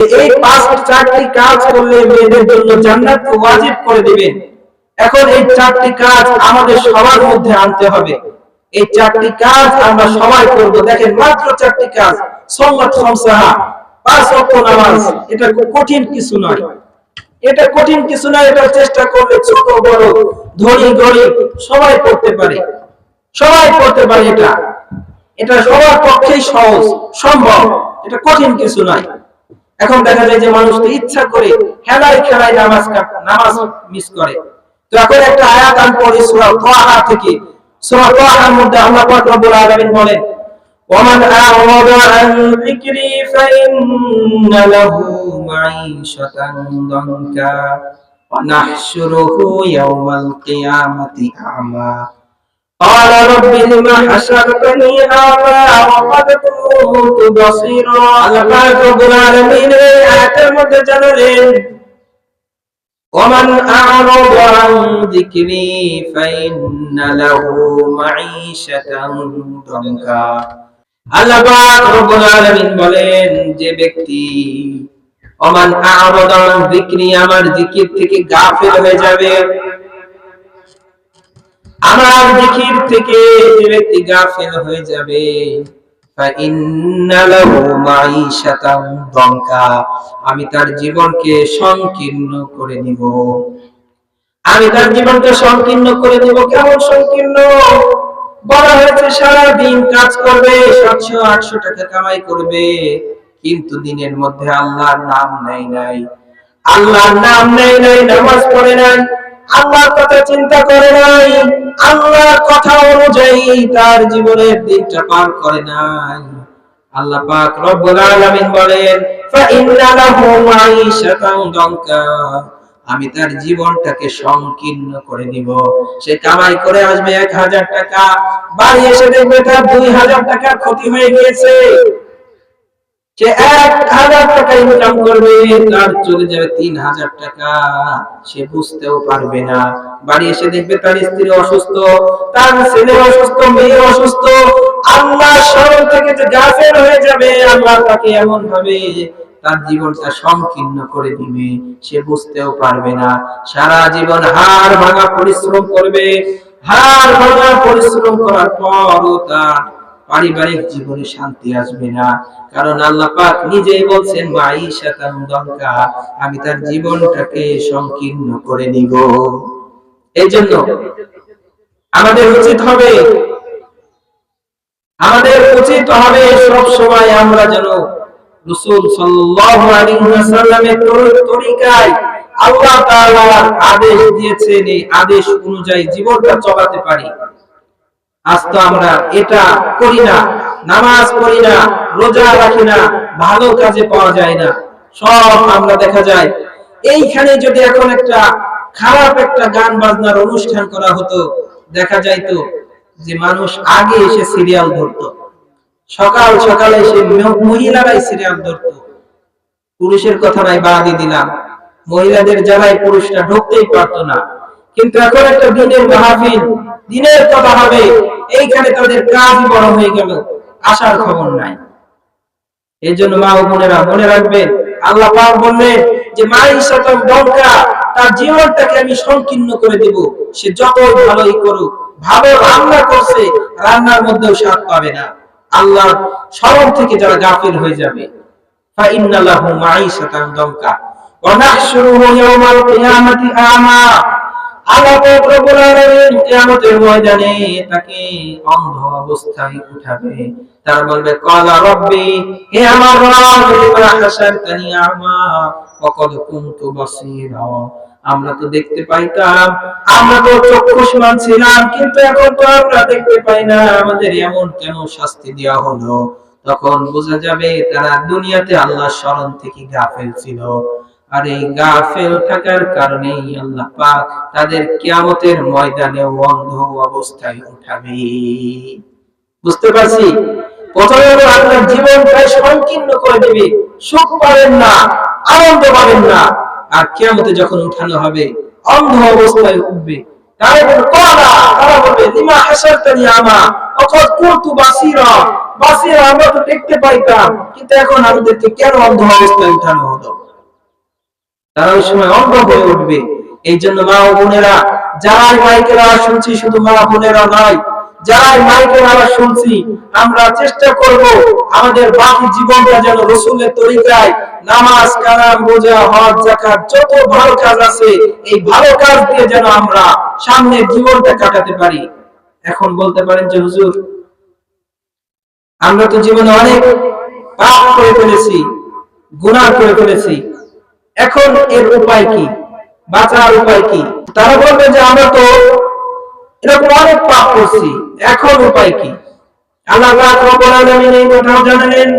এই পাঁচ চারটি কাজ করলে মেয়েদের জন্য জান্নাত ওয়াজিব করে দিবেন এখন এই চারটি কাজ আমাদের সবার মধ্যে আনতে হবে। এই চারটি কাজ আমরা সবাই করব। দেখেন মাত্র চারটি কাজ। খমসাহা পাঁচ ওয়াক্ত নামাজ। এটা কঠিন কিছু নয়। এটা কঠিন কিছু নয়, এটা চেষ্টা করলে ছোট, বড়, ধনী, গরিব সবাই করতে পারে। সবাই করতে পারে এটা। এটা সবার পক্ষেই সহজ, সম্ভব। এটা কঠিন কিছু নয়। এখন দেখা যায় যে মানুষ তো ইচ্ছা করে খেলায় খেলায় নামাজ কাট- নামাজ মিস করে তো এখন একটা আয়াত আমি পড়ি সূরা তাহা থেকে সূরা তাহার মধ্যে আল্লাহ পাক রব্বুল আলামিন বলেন ومن أعرض عن ذكري فإن له معيشة ضنكا ونحشره يوم القيامة أعمى قال رب لم حشرتني أعمى وقد كنت بصيرا আল্লাহ পাক রব্বুল আলামিন এই আয়াতের মধ্যে জানালেন ومن أعرض عن ذكري فإن له معيشة ضنكا আল্লাহ পাক রব্বুল আলামিন বলেন যে ব্যক্তি ওমান আ'রাদা আন যিকরি আমার জিকির থেকে গাফিল হয়ে যাবে আমার জিকির থেকে যে ব্যক্তি গাফিল হয়ে যাবে আমি তার জীবনকে সংকীর্ণ করে দিব আমি তার জীবনকে সংকীর্ণ করে দিব কেমন সংকীর্ণ? বলা হয়েছে সারা দিন কাজ করবে, সাতশো, আটশো টাকা কামাই করবে, কিন্তু দিনের মধ্যে আল্লাহর নাম নেই নাই। আল্লাহর নাম নেই নাই, নামাজ পড়ে নাই। আল্লাহর কথা চিন্তা করে নাই, আল্লাহর কথা অনুযায়ী তার জীবনের দিনটা পার করে নাই। আল্লাহ পাক রব্বুল আলামিন বলেন, ফাইন্না লাহু মাঈশাতান দানকা আমি তার জীবনটাকে সংকীর্ণ করে দিব সে কামাই করে আসবে এক হাজার টাকা, বাড়ি এসে দেখবে তার দুই হাজার টাকার ক্ষতি হয়ে গিয়েছে। সে এক হাজার টাকা ইনকাম করবে, তার চলে যাবে তিন হাজার টাকা। সে বুঝতেও পারবে না। বাড়ি এসে দেখবে তার স্ত্রী অসুস্থ, তার ছেলে অসুস্থ, মেয়ে অসুস্থ। আল্লাহ স্মরণ থেকে যে গাফের হয়ে যাবে, আল্লাহ তাকে এমন ভাবে তার জীবনটা সংকীর্ণ করে দিবে। সে বুঝতেও পারবে না। সারা জীবন হাড় ভাঙা পরিশ্রম করবে। হাড় ভাঙা পরিশ্রম করার পরও তার পারিবারিক জীবনে শান্তি আসবে না। কারণ আল্লাহ পাক নিজেই বলছেন মাইশাতান দনকা আমি তার জীবনটাকে সংকীর্ণ করে নিব। এই জন্য আমাদের উচিত হবে, আমাদের উচিত হবে সব সময় আমরা যেন রাসূল সাল্লাল্লাহু আলাইহি ওয়াসাল্লামের তর- তরিকায় আল্লাহ তাআলার আদেশ দিয়েছেন, এই আদেশ অনুযায়ী জীবনটা চলাতে পারি। আজ তো আমরা এটা করি না, নামাজ পড়ি না, রোজা রাখি না, ভালো কাজে পাওয়া যায় না। সব আমরা দেখা যায়। এইখানে যদি এখন একটা খারাপ একটা গান বাজনার অনুষ্ঠান করা হতো, দেখা যাইতো যে মানুষ আগে এসে সিরিয়াল ধরতো। সকাল সকালে এসে মহিলারাই সিরিয়াল ধরতো। পুরুষের কথা নাই বাদই দিলাম। মহিলাদের জ্বালায় পুরুষরা ঢুকতেই পারতো না। কিন্তু এখন একটা দিনের মাহফিল দিনের কথা হবে এইখানে তাদের কাজ বড় হয়ে গেল আসার খবর নাই এই জন্য মা ও বোনেরা মনে রাখবেন আল্লাহ পাক বললেন যে মাই শতম ডঙ্কা তার জীবনটাকে আমি সংকীর্ণ করে দেব সে যত ভালোই করুক ভালো রান্না করছে রান্নার মধ্যেও স্বাদ পাবে না আল্লাহর স্মরণ থেকে যারা গাফিল হয়ে যাবে فإن له معيشة ضنكا ونحشره يوم القيامة أعمى আল্লাহ হে আমার তো দেখতে পাইতাম, আমরা তো চক্ষুষ্মান ছিলাম, কিন্তু এখন তো আমরা দেখতে পাই না, আমাদের এমন কেন শাস্তি দেওয়া হলো? তখন বোঝা যাবে তারা দুনিয়াতে আল্লাহর স্মরণ থেকে গাফেল ছিল। আর এই গাফেল থাকার কারণেই আল্লাহ পাক তাদের কিয়ামতের ময়দানে অন্ধ অবস্থায় উঠাবে। বুঝতে পারছি? আপনার সংকীর্ণ করে দিবে। সুখ পাবেন না, আনন্দ পাবেন না। আর কিয়ামতে যখন উঠানো হবে, অন্ধ অবস্থায় উঠবে। আমরা তো দেখতে পাইতাম, কিন্তু এখন আমাদেরকে কেন অন্ধ অবস্থায় উঠানো হলো? তারা ওই সময় অন্ধ হয়ে উঠবে। এই জন্য মা ও বোনেরা, যারাই মাইকের আওয়াজ শুনছি, শুধু মা বোনেরা নয়, যারাই মাইকের আওয়াজ শুনছি, আমরা চেষ্টা করব আমাদের বাকি জীবনটা যেন রসুলের তরিকায় নামাজ, কালাম, রোজা, হজ, যাকাত, যত ভালো কাজ আছে, এই ভালো কাজ দিয়ে যেন আমরা সামনের জীবনটা কাটাতে পারি। এখন বলতে পারেন যে, হুজুর, আমরা তো জীবনে অনেক পাপ করে ফেলেছি, গুনাহ করে ফেলেছি এখন এর উপায় কি? বাঁচার উপায় কি? তারা বলবে যে, আমরা তো এরকম অনেক পাপ করছি। এখন উপায় কি? আল্লাহ রব্বুল আলামিন এই জানালেন,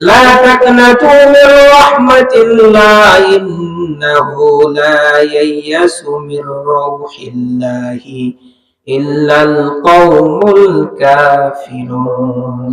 লা তাকনাতু মির রাহমাতিল্লাহ, ইন্নাহু লা ইয়াইয়াসু মির ইল্লাল কাফিরুন।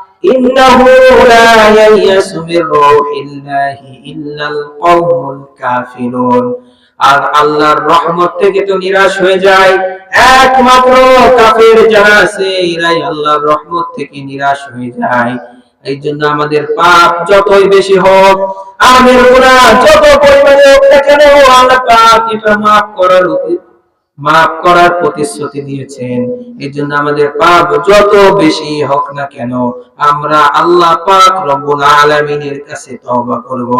রাউহিল্লাহ ইন্নাহু লা ইয়াইয়াসু মির রাউহিল্লাহি ইল্লাল কওমুল কাফিরুন আর আল্লাহর রহমত থেকে তো নিরাশ হয়ে যায়। একমাত্র কাফের যারা আছে, এরাই আল্লাহর রহমত থেকে নিরাশ হয়ে যায়। এই জন্য আমাদের পাপ যতই বেশি হোক আমাদের গুনাহ যত পরিমাণে হোক না কেন, আল্লাহ পাক এটা মাফ করার মাফ করার প্রতিশ্রুতি দিয়েছেন। এই জন্য আমাদের পাপ যত বেশি হোক না কেন, আমরা আল্লাহ পাক রব্বুল আলামিনের কাছে তওবা করব।